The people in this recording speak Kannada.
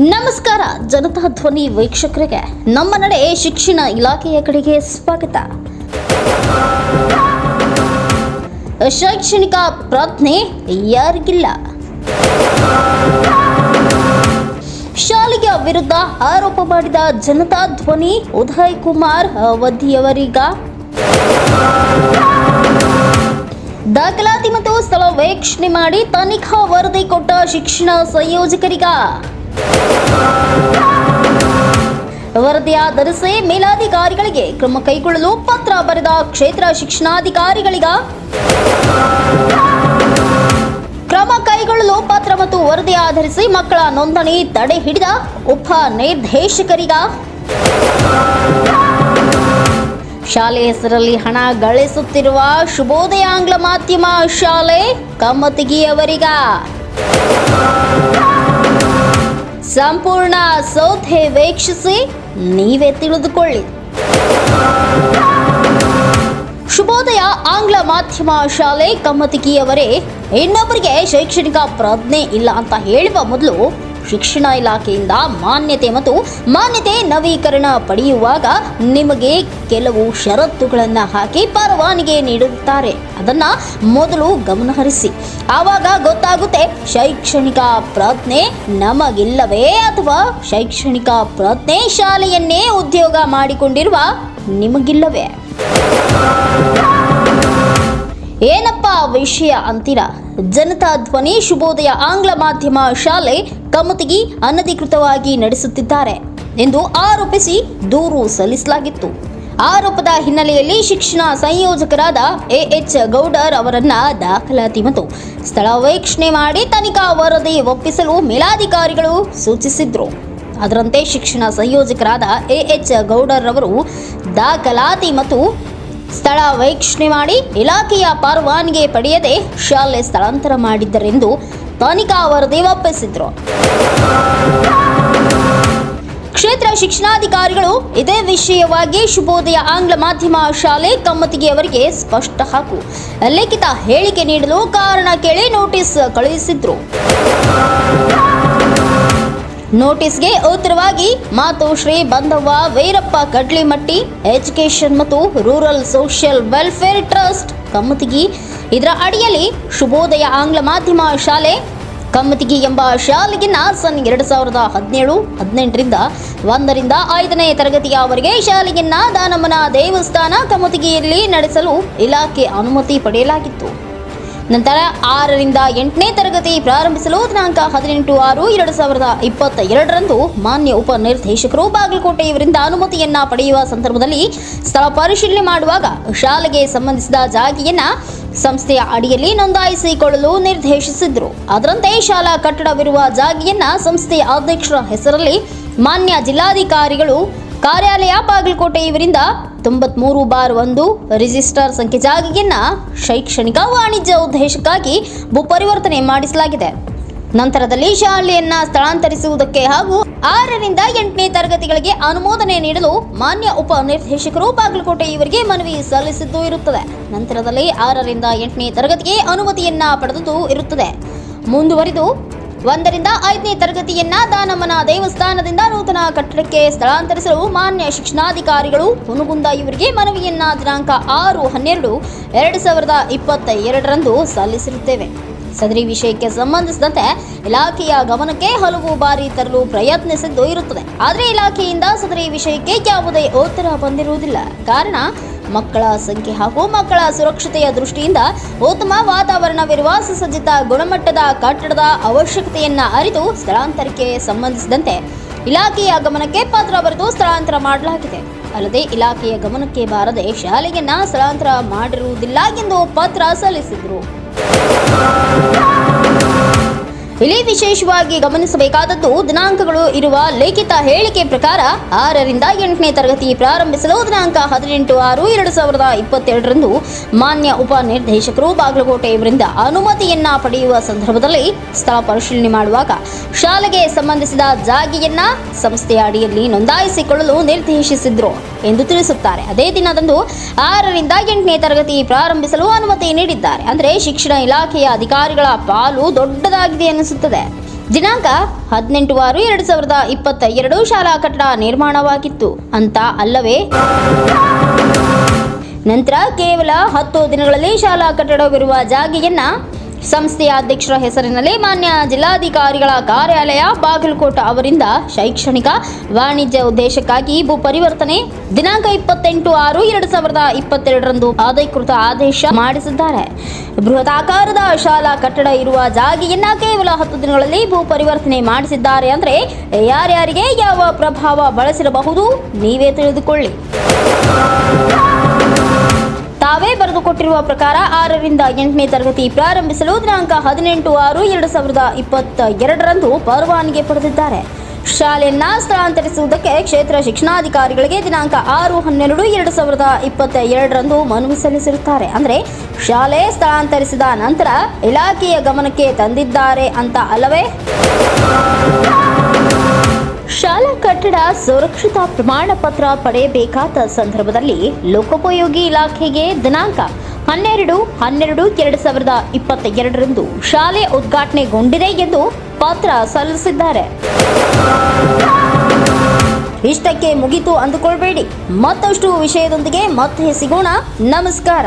ನಮಸ್ಕಾರ, ಜನತಾ ಧ್ವನಿ ವೀಕ್ಷಕರಿಗೆ. ನಮ್ಮ ನಡೆ ಶಿಕ್ಷಣ ಇಲಾಖೆಯ ಕಡೆಗೆ ಸ್ವಾಗತ. ಶೈಕ್ಷಣಿಕ ಪ್ರಜ್ಞೆ ಯಾರಿಗಿಲ್ಲ. ಶಾಲೆಯ ವಿರುದ್ಧ ಆರೋಪ ಮಾಡಿದ ಜನತಾ ಧ್ವನಿ ಉದಯ್ ಕುಮಾರ್ ಅವಧಿಯವರೀಗ. ದಾಖಲಾತಿ ಮತ್ತು ಸ್ಥಳ ವೀಕ್ಷಣೆ ಮಾಡಿ ತನಿಖಾ ವರದಿ ಕೊಟ್ಟ ಶಿಕ್ಷಣ ಸಂಯೋಜಕರಿಗ. ವರದಿ ಆಧರಿಸಿ ಮೇಲಾಧಿಕಾರಿಗಳಿಗೆ ಕ್ರಮ ಕೈಗೊಳ್ಳಲು ಪತ್ರ ಬರೆದ ಕ್ಷೇತ್ರ ಶಿಕ್ಷಣಾಧಿಕಾರಿಗಳಿಗ. ಕ್ರಮ ಕೈಗೊಳ್ಳಲು ಪತ್ರ ಮತ್ತು ವರದಿ ಆಧರಿಸಿ ಮಕ್ಕಳ ನೋಂದಣಿ ತಡೆ ಹಿಡಿದ ಉಪ ನಿರ್ದೇಶಕರಿಗ. ಶಾಲೆ ಹೆಸರಲ್ಲಿ ಹಣ ಗಳಿಸುತ್ತಿರುವ ಶುಭೋದಯ ಆಂಗ್ಲ ಮಾಧ್ಯಮ ಶಾಲೆ ಕಮ್ಮತಿಗಿಯವರಿಗ ಸಂಪೂರ್ಣ ಸೌಧೆ ವೀಕ್ಷಿಸಿ ನೀವೇ ತಿಳಿದುಕೊಳ್ಳಿ. ಶುಭೋದಯ, ಆಂಗ್ಲ ಮಾಧ್ಯಮ ಶಾಲೆ ಕಮ್ಮತಿಗಿಯವರೇ ಇನ್ನೊಬ್ಬರಿಗೆ ಶೈಕ್ಷಣಿಕ ಪ್ರಜ್ಞೆ ಇಲ್ಲ ಅಂತ ಹೇಳುವ ಮೊದಲು ಶಿಕ್ಷಣ ಇಲಾಖೆಯಿಂದ ಮಾನ್ಯತೆ ಮತ್ತು ಮಾನ್ಯತೆ ನವೀಕರಣ ಪಡೆಯುವಾಗ ನಿಮಗೆ ಕೆಲವು ಷರತ್ತುಗಳನ್ನು ಹಾಕಿ ಪರವಾನಿಗೆ ನೀಡುತ್ತಾರೆ. ಅದನ್ನ ಮೊದಲು ಗಮನಹರಿಸಿ. ಆವಾಗ ಗೊತ್ತಾಗುತ್ತೆ ಶೈಕ್ಷಣಿಕ ಪ್ರಜ್ಞೆ ನಮಗಿಲ್ಲವೇ ಅಥವಾ ಶೈಕ್ಷಣಿಕ ಪ್ರಜ್ಞೆ ಶಾಲೆಯನ್ನೇ ಉದ್ಯೋಗ ಮಾಡಿಕೊಂಡಿರುವ ನಿಮಗಿಲ್ಲವೇ? ಏನಪ್ಪ ವಿಷಯ ಅಂತಿರ? ಜನತಾ ಧ್ವನಿ ಶುಭೋದಯ ಆಂಗ್ಲ ಮಾಧ್ಯಮ ಶಾಲೆ ಕಮತಿಗಿ ಅನಧಿಕೃತವಾಗಿ ನಡೆಸುತ್ತಿದ್ದಾರೆ ಎಂದು ಆರೋಪಿಸಿ ದೂರು ಸಲ್ಲಿಸಲಾಗಿತ್ತು. ಆರೋಪದ ಹಿನ್ನೆಲೆಯಲ್ಲಿ ಶಿಕ್ಷಣ ಸಂಯೋಜಕರಾದ ಎಎಚ್ ಗೌಡರ್ ಅವರನ್ನ ದಾಖಲಾತಿ ಮತ್ತು ಸ್ಥಳ ವೀಕ್ಷಣೆ ಮಾಡಿ ತನಿಖಾ ವರದಿ ಒಪ್ಪಿಸಲು ಮೇಲಾಧಿಕಾರಿಗಳು ಸೂಚಿಸಿದ್ರು. ಅದರಂತೆ ಶಿಕ್ಷಣ ಸಂಯೋಜಕರಾದ ಎಎಚ್ ಗೌಡರ್ ಅವರು ದಾಖಲಾತಿ ಮತ್ತು ಸ್ಥಳ ವೀಕ್ಷಣೆ ಮಾಡಿ ಇಲಾಖೆಯ ಪರವಾನಿಗೆ ಪಡೆಯದೆ ಶಾಲೆ ಸ್ಥಳಾಂತರ ಮಾಡಿದ್ದರೆಂದು ತನಿಖಾ ವರದಿ ಒಪ್ಪಿಸಿದ್ರು. ಕ್ಷೇತ್ರ ಶಿಕ್ಷಣಾಧಿಕಾರಿಗಳು ಇದೇ ವಿಷಯವಾಗಿ ಶುಭೋದಯ ಆಂಗ್ಲ ಮಾಧ್ಯಮ ಶಾಲೆ ಕಮ್ಮತಿಗೆ ಅವರಿಗೆ ಸ್ಪಷ್ಟ ಹಾಕು ಲಿಖಿತ ಹೇಳಿಕೆ ನೀಡಲು ಕಾರಣ ಕೇಳಿ ನೋಟಿಸ್ ಕಳುಹಿಸಿದ್ರು. ನೋಟಿಸ್ಗೆ ಉತ್ತರವಾಗಿ ಮಾತು ಶ್ರೀ ಬಂಧವ್ವ ವೈರಪ್ಪ ಕಡ್ಲಿಮಟ್ಟಿ ಎಜುಕೇಶನ್ ಮತ್ತು rural social welfare trust Kammatagi. ಇದರ ಅಡಿಯಲ್ಲಿ ಶುಭೋದಯ ಆಂಗ್ಲ ಮಾಧ್ಯಮ ಶಾಲೆ, ಕಮ್ಮತಿಗಿ ಎಂಬ ಶಾಲೆಗಿನ್ನ ಸನ್ ಎರಡು ಸಾವಿರದ ಹದಿನೇಳು, ಹದಿನೆಂಟರಿಂದ ಒಂದರಿಂದ ಐದನೇ ತರಗತಿಯವರೆಗೆ ಶಾಲೆಗಿನ್ನ ದಾನಮ್ಮನ ದೇವಸ್ಥಾನ ಕಮ್ಮತಿಗಿಯಲ್ಲಿ ನಡೆಸಲು ಇಲಾಖೆ ಅನುಮತಿ ಪಡೆಯಲಾಗಿತ್ತು. ನಂತರ ಆರರಿಂದ ಎಂಟನೇ ತರಗತಿ ಪ್ರಾರಂಭಿಸಲು ದಿನಾಂಕ ಹದಿನೆಂಟು ಆರು ಎರಡು ಸಾವಿರದ ಇಪ್ಪತ್ತ ಎರಡರಂದು ಮಾನ್ಯ ಉಪನಿರ್ದೇಶಕರು ಬಾಗಲಕೋಟೆ ಇವರಿಂದ ಅನುಮತಿಯನ್ನ ಪಡೆಯುವ ಸಂದರ್ಭದಲ್ಲಿ ಸ್ಥಳ ಪರಿಶೀಲನೆ ಮಾಡುವಾಗ ಶಾಲೆಗೆ ಸಂಬಂಧಿಸಿದ ಜಾಗೆಯನ್ನ ಸಂಸ್ಥೆಯ ಅಡಿಯಲ್ಲಿ ನೋಂದಾಯಿಸಿಕೊಳ್ಳಲು ನಿರ್ದೇಶಿಸಿದ್ರು. ಅದರಂತೆ ಶಾಲಾ ಕಟ್ಟಡವಿರುವ ಜಾಗೆಯನ್ನ ಸಂಸ್ಥೆಯ ಅಧ್ಯಕ್ಷರ ಹೆಸರಲ್ಲಿ ಮಾನ್ಯ ಜಿಲ್ಲಾಧಿಕಾರಿಗಳು ಕಾರ್ಯಾಲಯ ಬಾಗಲಕೋಟೆ ಇವರಿಂದ ತೊಂಬತ್ಮೂರು ಬಾರ್ ಒಂದು ರಿಜಿಸ್ಟರ್ ಸಂಖ್ಯೆ ಜಾಗೆಯನ್ನ ಶೈಕ್ಷಣಿಕ ವಾಣಿಜ್ಯ ಉದ್ದೇಶಕ್ಕಾಗಿ ಭೂ ಪರಿವರ್ತನೆ ಮಾಡಿಸಲಾಗಿದೆ. ನಂತರದಲ್ಲಿ ಶಾಲೆಯನ್ನ ಸ್ಥಳಾಂತರಿಸುವುದಕ್ಕೆ ಹಾಗೂ ಆರರಿಂದ ಎಂಟನೇ ತರಗತಿಗಳಿಗೆ ಅನುಮೋದನೆ ನೀಡಲು ಮಾನ್ಯ ಉಪ ನಿರ್ದೇಶಕರು ಬಾಗಲಕೋಟೆ ಇವರಿಗೆ ಮನವಿ ಸಲ್ಲಿಸಿದ್ದು ಇರುತ್ತದೆ. ನಂತರದಲ್ಲಿ ಆರರಿಂದ ಎಂಟನೇ ತರಗತಿಗೆ ಅನುಮತಿಯನ್ನ ಪಡೆದದ್ದು ಇರುತ್ತದೆ. ಮುಂದುವರಿದು ಒಂದರಿಂದ ಐದನೇ ತರಗತಿಯನ್ನ ದಾನಮ್ಮನ ದೇವಸ್ಥಾನದಿಂದ ನೂತನ ಕಟ್ಟಡಕ್ಕೆ ಸ್ಥಳಾಂತರಿಸಲು ಮಾನ್ಯ ಶಿಕ್ಷಣಾಧಿಕಾರಿಗಳು ಹುನುಗುಂದ ಇವರಿಗೆ ಮನವಿಯನ್ನ ದಿನಾಂಕ ಆರು ಹನ್ನೆರಡು ಎರಡು ಸಾವಿರದ ಇಪ್ಪತ್ತ ಎರಡರಂದು ಸಲ್ಲಿಸಿರುತ್ತೇವೆ. ಸದರಿ ವಿಷಯಕ್ಕೆ ಸಂಬಂಧಿಸಿದಂತೆ ಇಲಾಖೆಯ ಗಮನಕ್ಕೆ ಹಲವು ಬಾರಿ ತರಲು ಪ್ರಯತ್ನಿಸಿದ್ದು ಇರುತ್ತದೆ. ಆದರೆ ಇಲಾಖೆಯಿಂದ ಸದರಿ ವಿಷಯಕ್ಕೆ ಯಾವುದೇ ಉತ್ತರ ಬಂದಿರುವುದಿಲ್ಲ. ಕಾರಣ ಮಕ್ಕಳ ಸಂಖ್ಯೆ ಹಾಗೂ ಮಕ್ಕಳ ಸುರಕ್ಷತೆಯ ದೃಷ್ಟಿಯಿಂದ ಉತ್ತಮ ವಾತಾವರಣವಿರುವ ಸುಸಜ್ಜಿತ ಗುಣಮಟ್ಟದ ಕಟ್ಟಡದ ಅವಶ್ಯಕತೆಯನ್ನ ಅರಿತು ಸ್ಥಳಾಂತರಕ್ಕೆ ಸಂಬಂಧಿಸಿದಂತೆ ಇಲಾಖೆಯ ಗಮನಕ್ಕೆ ಪತ್ರ ಬರೆದು ಸ್ಥಳಾಂತರ ಮಾಡಲಾಗಿದೆ. ಅಲ್ಲದೆ ಇಲಾಖೆಯ ಗಮನಕ್ಕೆ ಬಾರದೆ ಶಾಲೆಯನ್ನ ಸ್ಥಳಾಂತರ ಮಾಡಿರುವುದಿಲ್ಲ ಎಂದು ಪತ್ರ ಸಲ್ಲಿಸಿದರು. ಇಲ್ಲಿ ವಿಶೇಷವಾಗಿ ಗಮನಿಸಬೇಕಾದದ್ದು, ದಿನಾಂಕಗಳು ಇರುವ ಲಿಖಿತ ಹೇಳಿಕೆ ಪ್ರಕಾರ ಆರರಿಂದ ಎಂಟನೇ ತರಗತಿ ಪ್ರಾರಂಭಿಸಲು ದಿನಾಂಕ ಹದಿನೆಂಟು ಆರು ಎರಡು ಸಾವಿರದ ಇಪ್ಪತ್ತೆರಡರಂದು ಮಾನ್ಯ ಉಪ ನಿರ್ದೇಶಕರು ಬಾಗಲಕೋಟೆ ಇವರಿಂದ ಅನುಮತಿಯನ್ನ ಪಡೆಯುವ ಸಂದರ್ಭದಲ್ಲಿ ಸ್ಥಳ ಪರಿಶೀಲನೆ ಮಾಡುವಾಗ ಶಾಲೆಗೆ ಸಂಬಂಧಿಸಿದ ಜಾಗಿಯನ್ನ ಸಂಸ್ಥೆಯ ಅಡಿಯಲ್ಲಿ ನೋಂದಾಯಿಸಿಕೊಳ್ಳಲು ನಿರ್ದೇಶಿಸಿದ್ರು ಎಂದು ತಿಳಿಸುತ್ತಾರೆ. ಅದೇ ದಿನದಂದು ಆರರಿಂದ ಎಂಟನೇ ತರಗತಿ ಪ್ರಾರಂಭಿಸಲು ಅನುಮತಿ ನೀಡಿದ್ದಾರೆ. ಅಂದರೆ ಶಿಕ್ಷಣ ಇಲಾಖೆಯ ಅಧಿಕಾರಿಗಳ ಪಾಲು ದೊಡ್ಡದಾಗಿದೆ ಅನಿಸುತ್ತದೆ ದಿನಾಂಕ ಹದಿನೆಂಟು ಆರು ಎರಡು ಸಾವಿರದ ಇಪ್ಪತ್ತ ಎರಡು ಶಾಲಾ ಕಟ್ಟಡ ನಿರ್ಮಾಣವಾಗಿತ್ತು. ಅಂತ ಅಲ್ಲವೇ? ನಂತರ ಕೇವಲ ಹತ್ತು ದಿನಗಳಲ್ಲಿ ಶಾಲಾ ಕಟ್ಟಡವಿರುವ ಜಾಗೆಯನ್ನ ಸಂಸ್ಥೆಯ ಅಧ್ಯಕ್ಷರ ಹೆಸರಿನಲ್ಲಿ ಮಾನ್ಯ ಜಿಲ್ಲಾಧಿಕಾರಿಗಳ ಕಾರ್ಯಾಲಯ ಬಾಗಲಕೋಟ ಅವರಿಂದ ಶೈಕ್ಷಣಿಕ ವಾಣಿಜ್ಯ ಉದ್ದೇಶಕ್ಕಾಗಿ ಭೂ ಪರಿವರ್ತನೆ ದಿನಾಂಕ ಇಪ್ಪತ್ತೆಂಟು ಆರು ಎರಡು ಸಾವಿರದ ಇಪ್ಪತ್ತೆರಡರಂದು ಅಧಿಕೃತ ಆದೇಶ ಮಾಡಿಸಿದ್ದಾರೆ. ಬೃಹದಾಕಾರದ ಶಾಲಾ ಕಟ್ಟಡ ಇರುವ ಜಾಗೆಯನ್ನ ಕೇವಲ ಹತ್ತು ದಿನಗಳಲ್ಲಿ ಭೂ ಪರಿವರ್ತನೆ ಮಾಡಿಸಿದ್ದಾರೆ ಅಂದ್ರೆ ಯಾರ್ಯಾರಿಗೆ ಯಾವ ಪ್ರಭಾವ ಬಳಸಿರಬಹುದು ನೀವೇ ತಿಳಿದುಕೊಳ್ಳಿ. ತಾವೇ ಬರೆದುಕೊಟ್ಟಿರುವ ಪ್ರಕಾರ ಆರರಿಂದ ಎಂಟನೇ ತರಗತಿ ಪ್ರಾರಂಭಿಸಲು ದಿನಾಂಕ ಹದಿನೆಂಟು ಆರು ಎರಡು ಸಾವಿರದ ಇಪ್ಪತ್ತ ಎರಡರಂದು ಪರವಾನಗಿ ಪಡೆದಿದ್ದಾರೆ. ಶಾಲೆಯನ್ನ ಸ್ಥಳಾಂತರಿಸುವುದಕ್ಕೆ ಕ್ಷೇತ್ರ ಶಿಕ್ಷಣಾಧಿಕಾರಿಗಳಿಗೆ ದಿನಾಂಕ ಆರು ಹನ್ನೆರಡು ಎರಡು ಸಾವಿರದ ಇಪ್ಪತ್ತ ಎರಡರಂದು ಮನವಿ ಸಲ್ಲಿಸಿರುತ್ತಾರೆ. ಅಂದರೆ ಶಾಲೆ ಸ್ಥಳಾಂತರಿಸಿದ ನಂತರ ಇಲಾಖೆಯ ಗಮನಕ್ಕೆ ತಂದಿದ್ದಾರೆ ಅಂತ ಅಲ್ಲವೇ? ಶಾಲಾ ಕಟ್ಟಡ ಸುರಕ್ಷಿತ ಪ್ರಮಾಣ ಪತ್ರ ಪಡೆಯಬೇಕಾದ ಸಂದರ್ಭದಲ್ಲಿ ಲೋಕೋಪಯೋಗಿ ಇಲಾಖೆಗೆ ದಿನಾಂಕ ಹನ್ನೆರಡು ಹನ್ನೆರಡು, ಎರಡು ಸಾವಿರದ ಇಪ್ಪತ್ತ ಎರಡರಂದು ಶಾಲೆ ಉದ್ಘಾಟನೆಗೊಂಡಿದೆ ಎಂದು ಪತ್ರ ಸಲ್ಲಿಸಿದ್ದಾರೆ. ಇಷ್ಟಕ್ಕೆ ಮುಗಿತು ಅಂದುಕೊಳ್ಬೇಡಿ. ಮತ್ತಷ್ಟು ವಿಷಯದೊಂದಿಗೆ ಮತ್ತೆ ಸಿಗೋಣ. ನಮಸ್ಕಾರ.